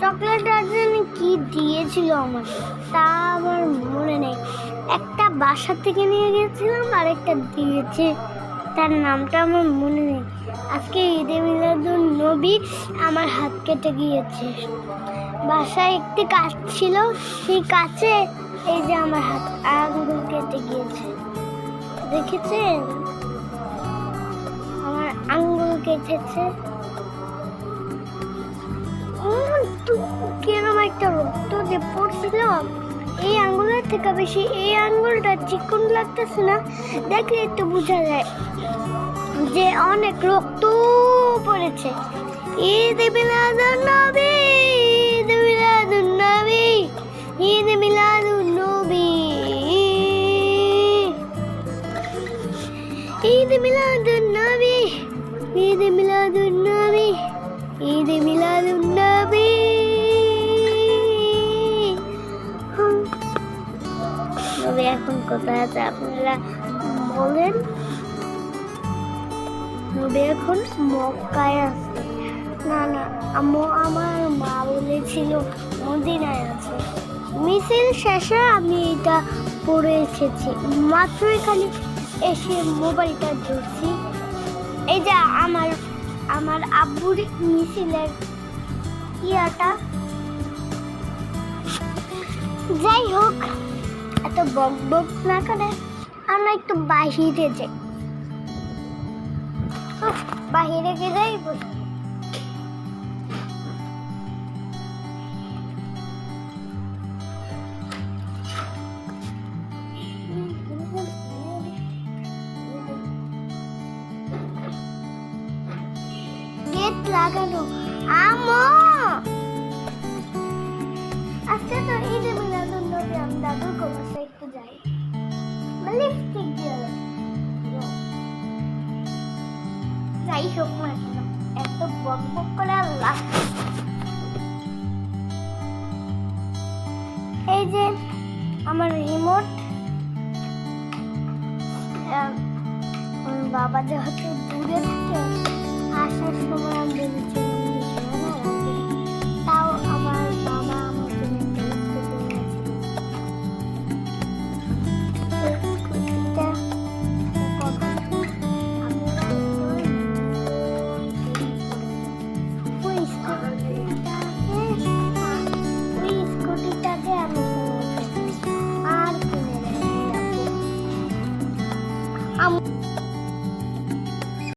চকলেটটা যেন কি দিয়েছিল আমাকে তা আমার মনে নেই। একটা বাসা থেকে নিয়ে গেছিলাম আর একটা দিয়েছে। তার নামটা আমার মনে নেই। আজকে ঈদে মিলাদুন নবী আমার হাত কেটে গিয়েছে। বাসায় একটি কাজ ছিল, সেই কাছে এই যে আমার হাত আঙ্গুল কেটে গিয়েছে। দেখেছেন? আমার আঙ্গুল কেটেছে। একটা রক্ত যে পড়ছিল, এই আঙ্গুলের থেকে বেশি এই আঙ্গুলটা চিকন লাগতেছে না, দেখলে একটু বোঝা যায় যে অনেক রক্ত পড়েছে। ঈদ মিলাদুন ঈদ মিলাদুন নবী ঈদ মিলাদুন নবী। ঈদ মিলাদুন নবী। নবী এখন কোথায় আছে আপনারা বলেন? নবী এখন মক্কায় আছে। না না আমার মা বলেছিল মদিনায় আছে। মিছিল শেষে আমি এটা পড়ে এসেছি। মাত্র এখানে এসে মোবাইলটা ধরছি। এই যে আমার আমার আব্বুর মিছিলের ইয়াটা। যাই হোক এত বক বক না করে আমরা একটু বাহিরে যাই। বাহিরে গেলেই আজকে তো ঈদে মিলাদুন নবী আমি দাদুর কবরস্থানে যাই লিপস্টিক দিয়ে যাই হোক না কেন এত করে আল্লাহ এই যে আমার রিমোট বাবা যেহেতু দূরে থাকে kamu